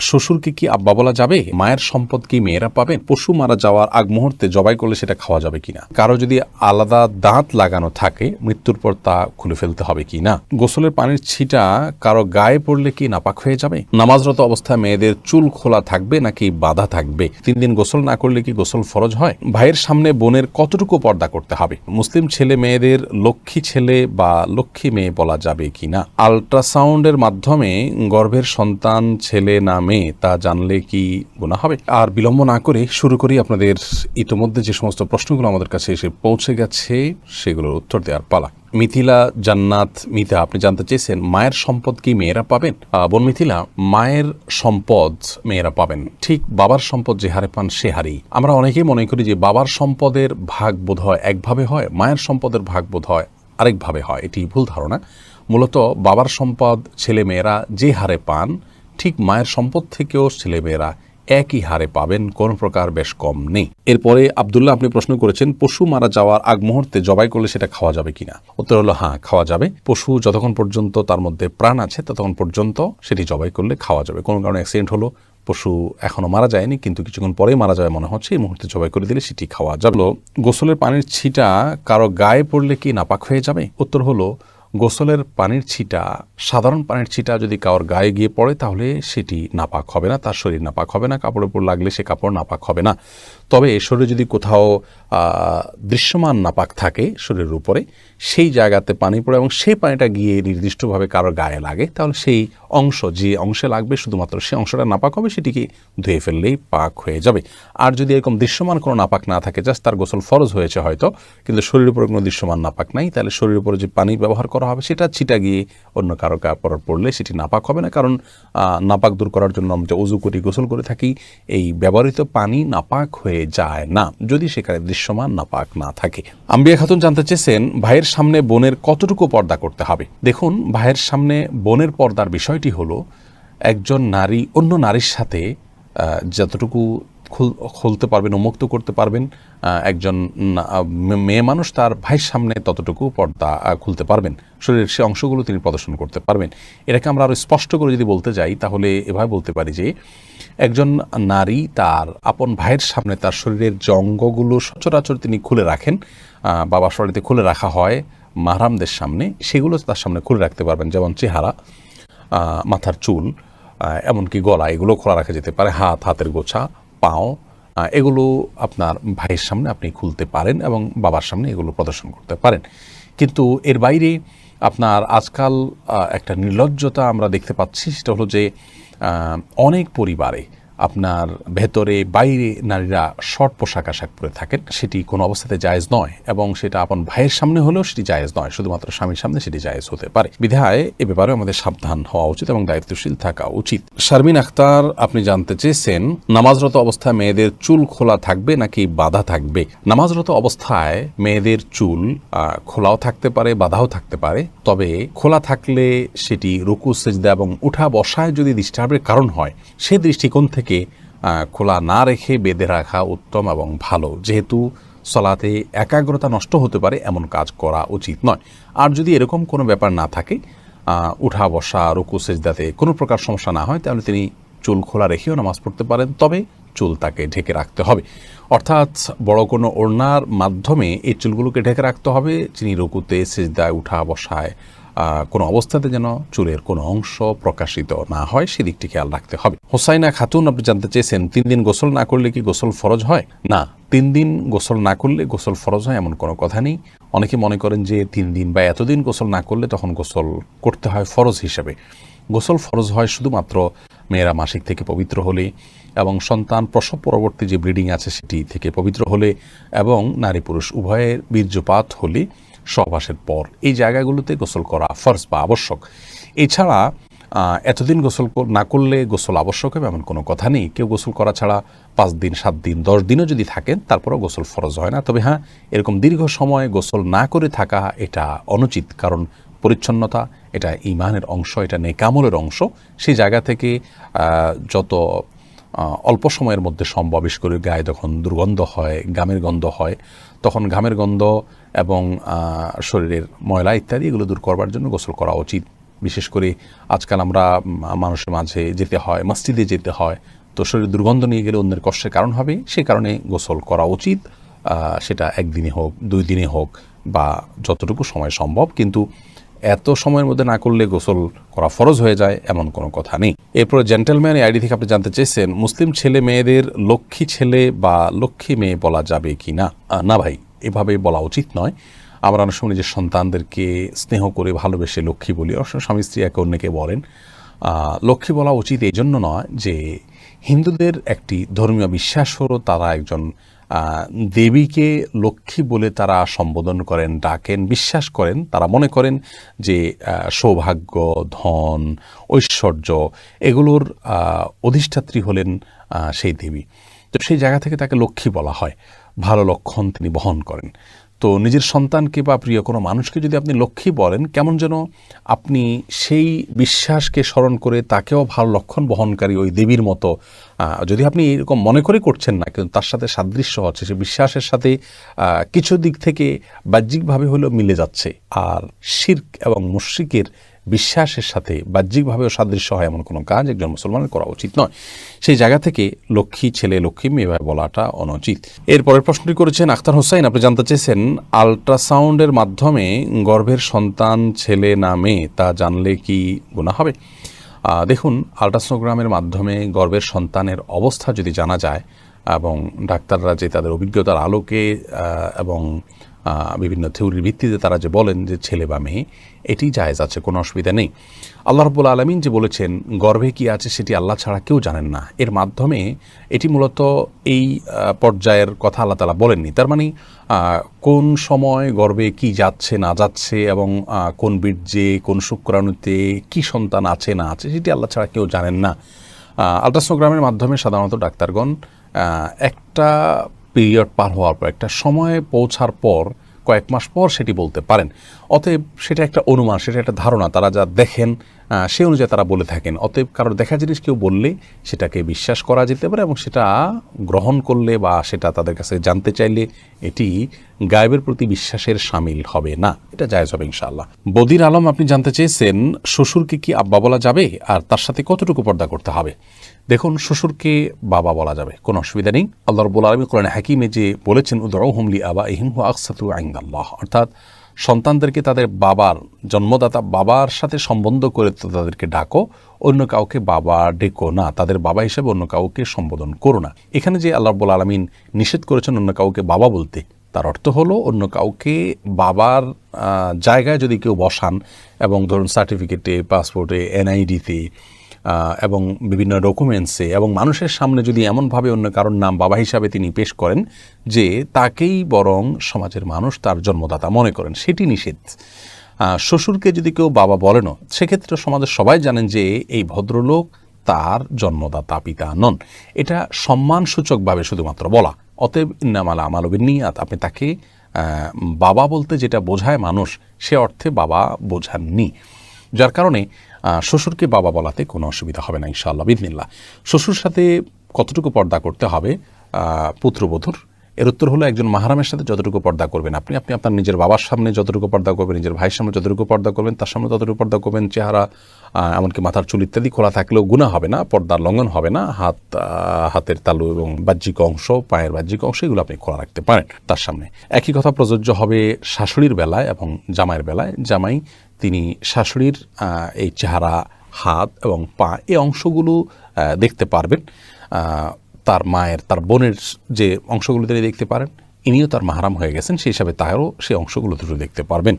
শ্বশুরকে কি আব্বা বলা যাবে? মায়ের সম্পদ কি মেয়েরা পাবেন? পশু মারা যাওয়ার আগ মুহূর্তে জবাই করলে সেটা খাওয়া যাবে কিনা? কারও যদি আলাদা দাঁত লাগানো থাকে, মৃত্যুর পর তা খুলে ফেলতে হবে কি না গোসলের পানির ছিটা কারও গায়ে পড়লে কি নাপাক হয়ে যাবে? নামাজরত অবস্থায় মেয়েদের চুল খোলা থাকবে নাকি বাধা থাকবে? তিন দিন গোসল না করলে কি গোসল ফরজ হয়? ভাইয়ের সামনে বোনের কতটুকু পর্দা করতে হবে? মুসলিম ছেলে মেয়েদের লক্ষ্মী ছেলে বা লক্ষ্মী মেয়ে বলা যাবে কিনা? আল্ট্রাসাউন্ডের মাধ্যমে গর্ভের সন্তান, ছেলে না মেয়ে তা জানলে কি গুণা হবে? আর বিলম্ব না করে শুরু করি আপনাদের ইতোমধ্যে যে সমস্ত প্রশ্নগুলো আমাদের কাছে এসে পৌঁছে গেছে, সেগুলোর উত্তর দেওয়ার পালা। মিথিলা জান্নাত মিতা আপনি জানতে চেয়েছেন মায়ের সম্পদ কি মেয়েরা পাবেন? বোন মিথিলা, মায়ের সম্পদ মেয়েরা পাবেন। ঠিক বাবার সম্পদ যে হারে পান, সে হারেই। আমরা অনেকেই মনে করি যে বাবার সম্পদের ভাগ বোধ হয় একভাবে হয়, মায়ের সম্পদের ভাগ বোধ হয় আরেকভাবে হয়। এটি ভুল ধারণা। মূলত বাবার সম্পদ ছেলে মেয়েরা যে হারে পান ঠিক মায়ের সম্পদ থেকেও ছেলেমেয়েরা একই হারে পাবেন, কোন প্রকার বেশ কম নেই। এরপরে আবদুল্লাহ, আপনি প্রশ্ন করেছেন, পশু মারা যাওয়ার আগ মুহূর্তে জবাই করলে সেটা খাওয়া যাবে কিনা? উত্তর হলো হ্যাঁ খাওয়া যাবে। পশু যতক্ষণ পর্যন্ত তার মধ্যে প্রাণ আছে, ততক্ষণ পর্যন্ত সেটি জবাই করলে খাওয়া যাবে। কোনো কারণে অ্যাক্সিডেন্ট হলো, পশু এখনও মারা যায়নি, কিন্তু কিছুক্ষণ পরেই মারা যাবে মনে হচ্ছে, এই মুহূর্তে জবাই করে দিলে সেটি খাওয়া যাবে। গোসলের পানির ছিটা কারও গায়ে পড়লে কি নাপাক হয়ে যাবে? উত্তর হলো গোসলের পানির ছিটা, সাধারণ পানির ছিটা যদি কারোর গায়ে গিয়ে পড়ে, তাহলে সেটি নাপাক হবে না, তার শরীর নাপাক হবে না, কাপড়ের উপর লাগলে সে কাপড় নাপাক হবে না। তবে শরীরে যদি কোথাও দৃশ্যমান নাপাক থাকে শরীরের উপরে, সেই জায়গাতে পানি পড়ে এবং সেই পানিটা গিয়ে নির্দিষ্টভাবে কারোর গায়ে লাগে, তাহলে সেই অংশ, যে অংশে লাগবে, শুধুমাত্র সেই অংশটা নাপাক হবে, সেটিকে ধুয়ে ফেললেই পাক হয়ে যাবে। আর যদি এরকম দৃশ্যমান কোনো নাপাক না থাকে, জাস্ট তার গোসল ফরজ হয়েছে হয়তো, কিন্তু শরীরের উপরে কোনো দৃশ্যমান নাপাক নাই, তাহলে শরীরের উপরে যে পানি ব্যবহার করা হবে, সেটা ছিটা গিয়ে অন্য কারও কাপড় পড়লে সেটি নাপাক হবে না। কারণ নাপাক দূর করার জন্য আমরা অজু করি, গোসল করে থাকি, এই ব্যবহৃত পানি নাপাক হয়ে যায় না, যদি সেখানে দৃশ্যমান নাপাক না থাকে। আম্বিয়া খাতুন জানতে চেয়েছেন, ভাইয়ের সামনে বোনের কতটুকু পর্দা করতে হবে? দেখুন, ভাইয়ের সামনে বোনের পর্দার বিষয়টি হলো, একজন নারী অন্য নারীর সাথে যতটুকু খুলতে পারবেন, উন্মুক্ত করতে পারবেন একজন মেয়ে মানুষ তার ভাইয়ের সামনে ততটুকু পর্দা খুলতে পারবেন। শরীরের সে অংশগুলো তিনি প্রদর্শন করতে পারবেন। এটাকে আমরা আরও স্পষ্ট করে যদি বলতে যাই, তাহলে এভাবে বলতে পারি যে, একজন নারী তার আপন ভাইয়ের সামনে তার শরীরের যে অঙ্গগুলো সচরাচর তিনি খুলে রাখেন বাবা শরীরে খুলে রাখা হয় মাহরামদের সামনে, সেগুলো তার সামনে খুলে রাখতে পারবেন, যেমন চেহারা মাথার চুল এমনকি গলা, এগুলো খোলা রাখা যেতে পারে, হাত, হাতের গোছা পাও এগুলো আপনার ভাইয়ের সামনে আপনি খুলতে পারেন এবং বাবার সামনে এগুলো প্রদর্শন করতে পারেন। কিন্তু এর বাইরে আপনার আজকাল একটা নির্লজ্জতা আমরা দেখতে পাচ্ছি, সেটা হলো যে অনেক পরিবারে আপনার ভেতরে বাইরে নারীরা শর্ট পোশাক আশাক পরে থাকেন, সেটি কোনো অবস্থাতে জায়েজ নয় এবং সেটা আপন ভাইয়ের সামনে হলেও সেটি জায়েজ নয়, শুধুমাত্র স্বামীর সামনে সেটি জায়েজ হতে পারে। বিধায় এ ব্যাপারে আমাদের সাবধান হওয়া উচিত এবং দায়িত্বশীল থাকা উচিত। শারমিন আখতার, আপনি জানতে চেয়েছেন, নামাজরত অবস্থায় মেয়েদের চুল খোলা থাকবে নাকি বাধা থাকবে? নামাজরত অবস্থায় মেয়েদের চুল খোলাও থাকতে পারে, বাধাও থাকতে পারে, তবে খোলা থাকলে সেটি রুকু, সেজদা এবং উঠা বসায় যদি ডিস্টার্বের কারণ হয়, সে দৃষ্টিকোণ থেকে আহ, খোলা না রেখে বেঁধে রাখা উত্তম এবং ভালো। যেহেতু সলাতে একাগ্রতা নষ্ট হতে পারে এমন কাজ করা উচিত নয়। আর যদি এরকম কোনো ব্যাপার না থাকে উঠা বসা রুকু সেজদাতে কোনো প্রকার সমস্যা না হয় তাহলে তিনি চুল খোলা রেখেও নামাজ পড়তে পারেন। তবে চুল তাকে ঢেকে রাখতে হবে। অর্থাৎ বড় কোনো ওড়নার মাধ্যমে এই চুলগুলোকে ঢেকে রাখতে হবে। যিনি রুকুতে সেজদায় উঠা বসায় কোনো অবস্থাতে যেন চুলের কোনো অংশ প্রকাশিত না হয়, সেদিকটি খেয়াল রাখতে হবে। হোসাইনা খাতুন, আপনি জানতে চেয়েছেন, তিন দিন গোসল না করলে কি গোসল ফরজ হয়? না, তিন দিন গোসল না করলে গোসল ফরজ হয় এমন কোনো কথা নেই। অনেকে মনে করেন যে তিন দিন বা এতদিন গোসল না করলে তখন গোসল করতে হয় ফরজ হিসেবে। গোসল ফরজ হয় শুধুমাত্র মেয়েরা মাসিক থেকে পবিত্র হলে এবং সন্তান প্রসব পরবর্তী যে ব্লিডিং আছে সেটি থেকে পবিত্র হলে এবং নারী পুরুষ উভয়ের বীর্যপাত হলে সহবাসের পর। এই জায়গাগুলোতে গোসল করা ফরজ বা আবশ্যক। এছাড়া এতদিন গোসল না করলে গোসল আবশ্যক হবে এমন কোনো কথা নেই। কেউ গোসল করা ছাড়া পাঁচ দিন, সাত দিন, দশ দিনও যদি থাকেন, তারপরেও গোসল ফরজ হয় না। তবে হ্যাঁ এরকম দীর্ঘ সময় গোসল না করে থাকা এটা অনুচিত, কারণ পরিচ্ছন্নতা এটা ইমানের অংশ, এটা নেকামলের অংশ। সেই জায়গা থেকে যত অল্প সময়ের মধ্যে সম্ভব করে গায়ে যখন দুর্গন্ধ হয়, গামের গন্ধ হয় তখন ঘামের গন্ধ এবং শরীরের ময়লা ইত্যাদি এগুলো দূর করবার জন্য গোসল করা উচিত। বিশেষ করে আজকাল আমরা মানুষের মাঝে যেতে হয়, মসজিদে যেতে হয়, তো শরীরের দুর্গন্ধ নিয়ে গেলে অন্যের কষ্টের কারণ হবে, সে কারণে গোসল করা উচিত। সেটা একদিনে হোক, দুই দিনে হোক বা যতটুকু সময় সম্ভব। কিন্তু এত সময়ের মধ্যে না করলে গোসল করা ফরজ হয়ে যায় এমন কোনো কথা নেই। এরপরে জেন্টেলম্যান আইডি থেকে আপনি জানতে চেয়েছেন, মুসলিম ছেলে মেয়েদের লক্ষ্মী ছেলে বা লক্ষ্মী মেয়ে বলা যাবে কি না? না ভাই, এভাবে বলা উচিত নয়। আমরা অনেক সময় নিজের সন্তানদেরকে স্নেহ করে ভালোবেসে লক্ষ্মী বলি, অবশ্য স্বামী স্ত্রী একে অন্যকে বলেন। লক্ষ্মী বলা উচিত এই জন্য নয় যে হিন্দুদের একটি ধর্মীয় বিশ্বাস হলো তারা একজন দেবীকে লক্ষ্মী বলে তারা সম্বোধন করেন, ডাকেন, বিশ্বাস করেন। তারা মনে করেন যে সৌভাগ্য, ধন, ঐশ্বর্য এগুলোর অধিষ্ঠাত্রী হলেন সেই দেবী। তো সেই জায়গা থেকে তাকে লক্ষ্মী বলা হয়। ভালো লক্ষণ তিনি বহন করেন। তো নিজের সন্তানকে বা প্রিয় কোনো মানুষকে যদি আপনি লক্ষ্মী বলেন, কেমন যেন আপনি সেই বিশ্বাসকে স্মরণ করে তাকেও ভালো লক্ষণ বহনকারী ওই দেবীর মতো যদি আপনি এরকম মনে করে করছেন না, কিন্তু তার সাথে সাদৃশ্য হচ্ছে সে বিশ্বাসের সাথে কিছু দিক থেকে বাহ্যিকভাবে হলেও মিলে যাচ্ছে। আর শির্ক এবং মুশ্রিকের বিশ্বাসের সাথে বাহ্যিকভাবেও সাদৃশ্য হয় এমন কোনো কাজ একজন মুসলমানের করা উচিত নয়। সেই জায়গা থেকে লক্ষ্মী ছেলে লক্ষ্মী মেয়ে বলাটা অনুচিত। এরপরের প্রশ্নটি করেছেন আখতার হোসাইন। আপনি জানতে চেয়েছেন, আল্ট্রাসাউন্ডের মাধ্যমে গর্ভের সন্তান ছেলে না মেয়ে, তা জানলে কি গুণা হবে? দেখুন, আল্ট্রাসোনোগ্রামের মাধ্যমে গর্ভের সন্তানের অবস্থা যদি জানা যায় এবং ডাক্তাররা যে তাদের অভিজ্ঞতার আলোকে এবং বিভিন্ন থিওরির ভিত্তিতে তারা যে বলেন যে ছেলে বা মেয়ে, এটি জায়েজ আছে, কোনো অসুবিধা নেই। আল্লাহ রব্বুল আলমিন যে বলেছেন, গর্ভে কি আছে সেটি আল্লাহ ছাড়া কেউ জানেন না। এর মাধ্যমে এটি মূলত এই পর্যায়ের কথা আল্লাহ তালা বলেননি। তার মানে কোন সময় গর্ভে কি যাচ্ছে, না যাচ্ছে, এবং কোন বীর্যে, কোন শুক্রাণুতে কি সন্তান আছে, না আছে, সেটি আল্লাহ ছাড়া কেউ জানেন না। আলট্রাসোনোগ্রামের মাধ্যমে সাধারণত ডাক্তারগণ একটা পিরিয়ড পার হওয়ার পর, একটা সময়ে পৌঁছার পর, কয়েক মাস পর সেটি বলতে পারেন। অতএব সেটা একটা অনুমান, সেটা একটা ধারণা। তারা যা দেখেন সে অনুযায়ী তারা বলে থাকেন। অতএব কারোর দেখা জিনিস কেউ বললে সেটাকে বিশ্বাস করা যেতে পারে এবং সেটা গ্রহণ করলে বা সেটা তাদের কাছে জানতে চাইলে এটি গায়েবের প্রতি বিশ্বাসের সামিল হবে না। এটা জায়জ হবে ইনশাআল্লাহ। বদির আলম, আপনি জানতে চেয়েছেন শ্বশুরকে কি আব্বা বলা যাবে আর তার সাথে কতটুকু পর্দা করতে হবে? দেখুন, শ্বশুরকে বাবা বলা যাবে, কোনো অসুবিধা নেই। আল্লাহ রব্বুল আলমী কোরআন হাকিমে যে বলেছেন উদরাউ হুমলি আবা ইহিম আকসাতু আইন্দাল্লাহ অর্থাৎ সন্তানদেরকে তাদের বাবার জন্মদাতা বাবার সাথে সম্বন্ধ করে তো তাদেরকে ডাকো, অন্য কাউকে বাবা ডেকো না, তাদের বাবা হিসেবে অন্য কাউকে সম্বোধন করো না। এখানে যে আল্লাহ রব্বুল আলমিন নিষেধ করেছেন অন্য কাউকে বাবা বলতে, তার অর্থ হলো অন্য কাউকে বাবার জায়গায় যদি কেউ বসান এবং ধরুন সার্টিফিকেটে পাসপোর্টে এনআইডিতে এবং বিভিন্ন ডকুমেন্টসে এবং মানুষের সামনে যদি এমনভাবে অন্য কারোর নাম বাবা হিসাবে তিনি পেশ করেন যে তাকেই বরং সমাজের মানুষ তার জন্মদাতা মনে করেন, সেটি নিষেধ। শ্বশুরকে যদি কেউ বাবা বলেনও, সেক্ষেত্রে সমাজের সবাই জানেন যে এই ভদ্রলোক তার জন্মদাতা পিতা নন। এটা সম্মানসূচকভাবে শুধুমাত্র বলা। অতএব ইন্নামালা আমাল নিয়াত আপনি তাকে বাবা বলতে যেটা বোঝায় মানুষ, সে অর্থে বাবা বোঝাননি। যার কারণে শ্বশুরকে বাবা বলাতে কোনো অসুবিধা হবে না, ইনশাআল্লাহ বিদিনিল্লা শ্বশুর সাথে কতটুকু পর্দা করতে হবে? পুত্রবধূর। এর উত্তর হলো একজন মাহারামের সাথে যতটুকু পর্দা করবেন আপনি। আপনি আপনার নিজের বাবার সামনে যতটুকু পর্দা করবেন, নিজের ভাইয়ের সামনে যতটুকু পর্দা করবেন, তার সামনে ততটুকু পর্দা করবেন, চেহারা এমনকি মাথার চুল ইত্যাদি খোলা থাকলেও গুণা হবে না পর্দার লঙ্ঘন হবে না, হাত হাতের তালু এবং বাহ্যিক অংশ, পায়ের বাহ্যিক অংশ, এগুলো আপনি খোলা রাখতে পারেন তার সামনে। একই কথা প্রযোজ্য হবে শাশুড়ির বেলায় এবং জামাইয়ের বেলায়। জামাই তিনি শাশুড়ির এই চেহারা, হাত এবং পা এই অংশগুলো দেখতে পারবেন। তার মায়ের, তার বোনের যে অংশগুলো তিনি দেখতে পারেন, ইনিও তার মাহারাম হয়ে গেছেন, সেই হিসাবে তারও সেই অংশগুলো দুটো দেখতে পারবেন।